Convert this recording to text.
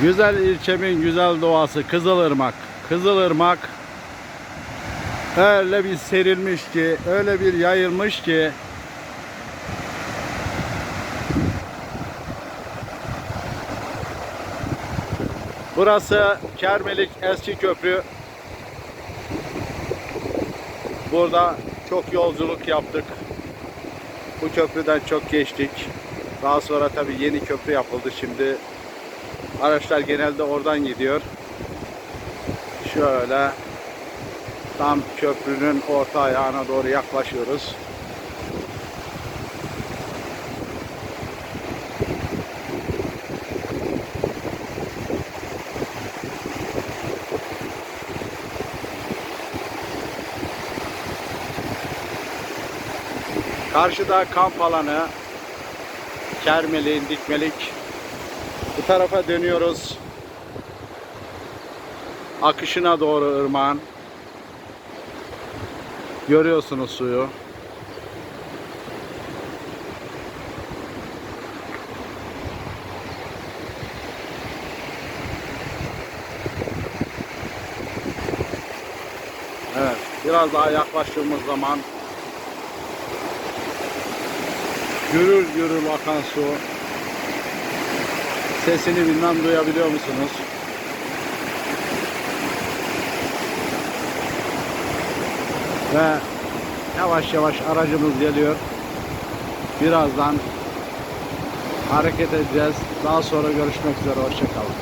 Güzel ilçemin güzel doğası Kızılırmak. Kızılırmak öyle bir serilmiş ki, öyle bir yayılmış ki Burası Kermelik Eski Köprü. Burada çok yolculuk yaptık. Bu köprüden çok geçtik. Daha sonra tabii yeni köprü yapıldı şimdi. Araçlar genelde oradan gidiyor. Şöyle tam köprünün orta ayağına doğru yaklaşıyoruz. Karşıda kamp alanı, Kermelik, Dikmelik. Bu tarafa dönüyoruz. Akışına doğru ırmağın. Görüyorsunuz suyu. Evet, biraz daha yaklaştığımız zaman gürül gürül akan su. Sesini bilmem duyabiliyor musunuz? Ve yavaş yavaş aracımız geliyor. Birazdan hareket edeceğiz. Daha sonra görüşmek üzere. Hoşçakalın.